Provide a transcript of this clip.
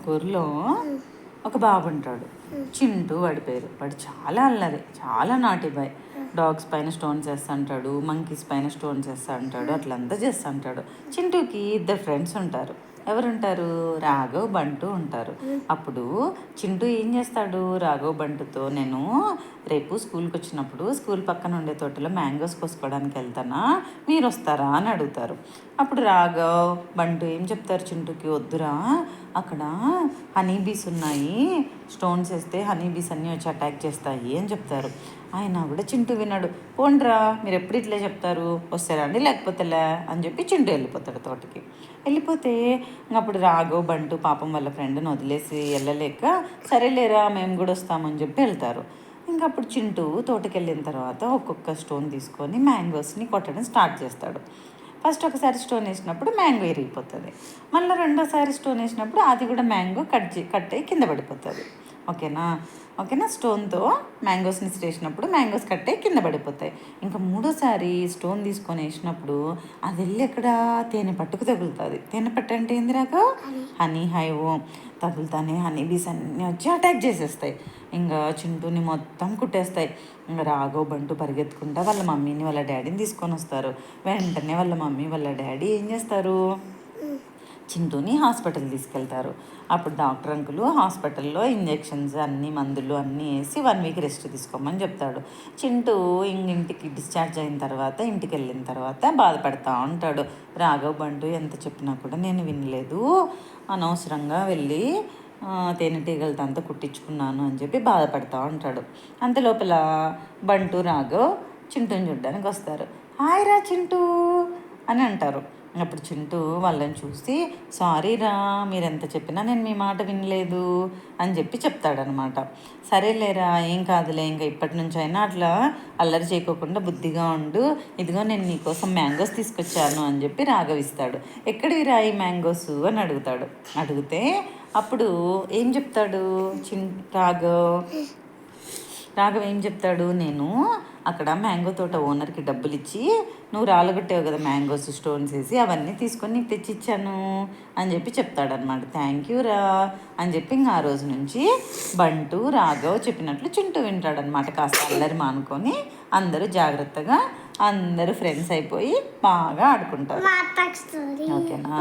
ఒక ఊరిలో ఒక బాబు ఉంటాడు. చింటూ వాడి పేరు. వాడు చాలా అల్లరి చాలా నాటి బాయ్. డాగ్స్ పైన స్టోన్స్ వేస్తా అంటాడు మంకీస్ పైన స్టోన్స్ వేస్తా అంటాడు అట్లంతా చేస్తా అంటాడు చింటూకి ఇద్దరు ఫ్రెండ్స్ ఉంటారు. ఎవరుంటారు? రాఘవ్ బంటు ఉంటారు. అప్పుడు చింటూ ఏం చేస్తాడు? రాఘవ్ బంటుతో నేను రేపు స్కూల్కి వచ్చినప్పుడు స్కూల్ పక్కన ఉండే తోటలో మ్యాంగోస్ కోసుకోవడానికి వెళ్తానా? మీరు వస్తారా? అని అడుగుతారు. అప్పుడు రాఘవ్ బంటు ఏం చెప్తారు చింటూకి? వద్దురా అక్కడ హనీ బీస్ ఉన్నాయి. స్టోన్స్ వేస్తే హనీ బీస్ అన్నీ వచ్చి అటాక్ చేస్తాయి అని చెప్తారు. ఆయన కూడా చింటూ విన్నాడు. పోండ్రా మీరు ఎప్పుడు ఇట్లే చెప్తారు? వస్తారా అండి? లేకపోతేలే అని చెప్పి చింటూ వెళ్ళిపోతాడు తోటకి. వెళ్ళిపోతే ఇంక అప్పుడు రాఘవ్ బంటు పాపం వాళ్ళ ఫ్రెండ్ని వదిలేసి వెళ్ళలేక సరేలేరా మేము కూడా వస్తామని చెప్పి వెళ్తారు. ఇంకా అప్పుడు చింటూ తోటకెళ్ళిన తర్వాత ఒక్కొక్క స్టోన్ తీసుకొని మ్యాంగోస్ని కొట్టడం స్టార్ట్ చేస్తాడు. ఫస్ట్ ఒకసారి స్టోన్ వేసినప్పుడు మ్యాంగో ఇరిగిపోతుంది. మళ్ళీ రెండోసారి స్టోన్ వేసినప్పుడు అది కూడా మ్యాంగో కట్ చే కట్ అయ్యి కింద పడిపోతుంది. ఓకేనా? ఓకేనా? స్టోన్తో మ్యాంగోస్ని వేసినప్పుడు మ్యాంగోస్ కట్ అయ్యి కింద పడిపోతాయి. ఇంకా మూడోసారి స్టోన్ తీసుకొని వేసినప్పుడు అది వెళ్ళి ఎక్కడ? తేనె పట్టుకు తగులుతుంది. తేనె పట్టు అంటే ఏంది రాక హనీ. హైవో. తగులుతానే హనీ బీస్ అన్నీ వచ్చి అటాక్ చేసేస్తాయి. ఇంకా చింటూని మొత్తం కుట్టేస్తాయి. ఇంకా రాఘవ్ బంటు పరిగెత్తుకుంటా వాళ్ళ మమ్మీని వాళ్ళ డాడీని తీసుకొని వస్తారు. వెంటనే వాళ్ళ మమ్మీ వాళ్ళ డాడీ ఏం చేస్తారు? చింటూని హాస్పిటల్ తీసుకెళ్తారు. అప్పుడు డాక్టర్ అంకులు హాస్పిటల్లో ఇంజెక్షన్స్ అన్ని మందులు అన్నీ వేసి వన్ వీక్ రెస్ట్ తీసుకోమని చెప్తాడు. చింటూ ఇంటికి డిశ్చార్జ్ అయిన తర్వాత ఇంటికి వెళ్ళిన తర్వాత బాధపడతా ఉంటాడు. రాఘవ్ బంటు ఎంత చెప్పినా కూడా నేను వినలేదు. అనవసరంగా వెళ్ళి తేనెటీగలతో అంతా కుట్టించుకున్నాను అని చెప్పి బాధపడతా ఉంటాడు. అంత లోపల బంటు రాఘవ్ చింటూని చూడ్డానికి వస్తారు. హాయ్ రా చింటూ అని అంటారు. అప్పుడు చింటూ వాళ్ళని చూసి సారీరా మీరెంత మీరు ఎంత చెప్పినా నేను మీ మాట వినలేదు అని చెప్పి చెప్తాడనమాట. సరేలేరా ఏం కాదులే ఇంకా ఇప్పటి నుంచి అయినా అట్లా అల్లరి చేయకోకుండా బుద్ధిగా ఉండు. ఇదిగో నేను నీకోసం మ్యాంగోస్ తీసుకొచ్చాను అని చెప్పి రాఘవిస్తాడు. ఎక్కడివి రా ఈ మ్యాంగోస్? అని అడుగుతాడు. అడిగితే అప్పుడు ఏం చెప్తాడు చిన్ రాఘవ్? రాఘవ్ ఏం చెప్తాడు? నేను అక్కడ మ్యాంగో తోట ఓనర్కి డబ్బులు ఇచ్చి నువ్వు రాలగొట్టావు కదా మ్యాంగోస్ స్టోన్స్ వేసి అవన్నీ తీసుకొని నీకు తెచ్చిచ్చాను అని చెప్పి చెప్తాడనమాట థ్యాంక్ యూ రా అని చెప్పి ఇంకా ఆ రోజు నుంచి బంటు రాఘవ్ చెప్పినట్లు చింటూ వింటాడనమాట కాస్త అల్లరి మానుకొని అందరూ జాగ్రత్తగా అందరూ ఫ్రెండ్స్ అయిపోయి బాగా ఆడుకుంటారు. ఓకేనా?